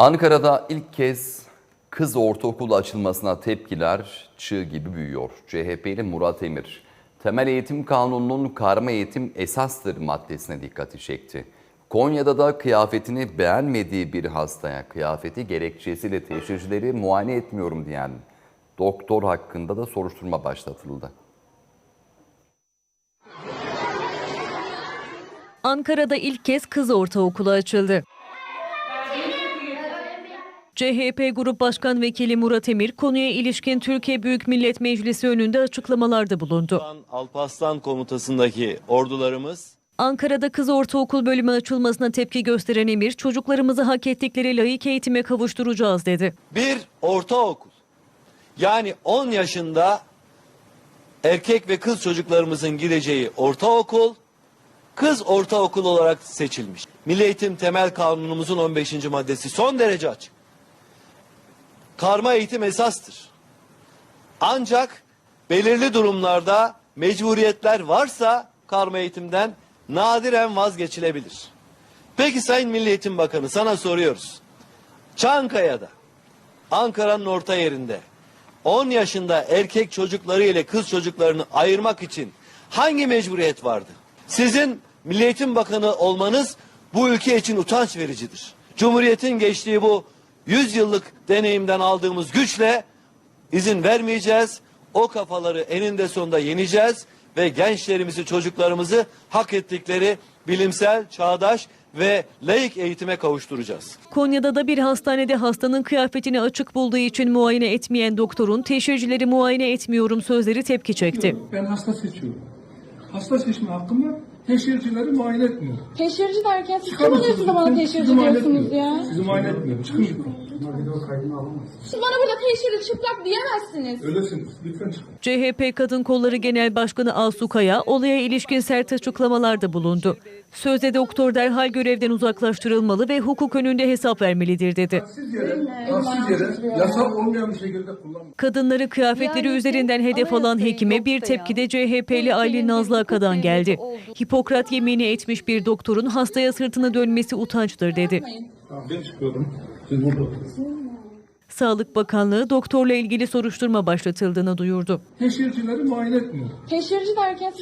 Ankara'da ilk kez kız ortaokulu açılmasına tepkiler çığ gibi büyüyor. CHP'li Murat Emir, temel eğitim kanununun karma eğitim esastır maddesine dikkati çekti. Konya'da da kıyafetini beğenmediği bir hastaya kıyafeti gerekçesiyle teşhircileri muayene etmiyorum diyen doktor hakkında da soruşturma başlatıldı. Ankara'da ilk kez kız ortaokulu açıldı. CHP Grup Başkan Vekili Murat Emir konuya ilişkin Türkiye Büyük Millet Meclisi önünde açıklamalarda bulundu. Şu an Alparslan komutasındaki ordularımız Ankara'da kız ortaokul bölümü açılmasına tepki gösteren Emir, çocuklarımızı hak ettikleri layık eğitime kavuşturacağız dedi. bir ortaokul yani 10 yaşında erkek ve kız çocuklarımızın gideceği ortaokul kız ortaokul olarak seçilmiş. Milli Eğitim Temel Kanunumuzun 15. maddesi son derece açık. Karma eğitim esastır. Ancak belirli durumlarda mecburiyetler varsa karma eğitimden nadiren vazgeçilebilir. Peki Sayın Milli Eğitim Bakanı sana soruyoruz. Çankaya'da Ankara'nın orta yerinde 10 yaşında erkek çocukları ile kız çocuklarını ayırmak için hangi mecburiyet vardı? Sizin Milli Eğitim Bakanı olmanız bu ülke için utanç vericidir. Cumhuriyetin geçtiği bu 100 yıllık deneyimden aldığımız güçle izin vermeyeceğiz. O kafaları eninde sonunda yeneceğiz ve gençlerimizi, çocuklarımızı hak ettikleri bilimsel, çağdaş ve layık eğitime kavuşturacağız. Konya'da da bir hastanede hastanın kıyafetini açık bulduğu için muayene etmeyen doktorun teşhircileri muayene etmiyorum sözleri tepki çekti. Ben hasta seçiyorum. Hasta seçme hakkım var. Teşhircileri muayene etmiyorum. Teşhirci derken siz kim oluyorsunuz bana teşhirci diyorsunuz ya? Sizi muayene etmiyorum. Çıkın lütfen. Siz bana burada teşhirci çıplak diyemezsiniz. Öylesiniz. Lütfen çıkın. CHP Kadın Kolları Genel Başkanı Asu Kaya olaya ilişkin sert açıklamalarda bulundu. Sözde doktor derhal görevden uzaklaştırılmalı ve hukuk önünde hesap vermelidir dedi. Yere, haksız yere, yasal olmayan bir şekilde kullanmayın. Kadınları kıyafetleri üzerinden hedef alan hekime bir tepki de CHP'li Aylin Nazlı Aka'dan geldi. Hipokrat yemini etmiş bir doktorun hastaya sırtını dönmesi utançtır dedi. Tamam ben çıkıyorum. Siz burada. Sağlık Bakanlığı doktorla ilgili soruşturma başlatıldığını duyurdu. Teşhircileri muayene etmiyorum. Teşhirci derken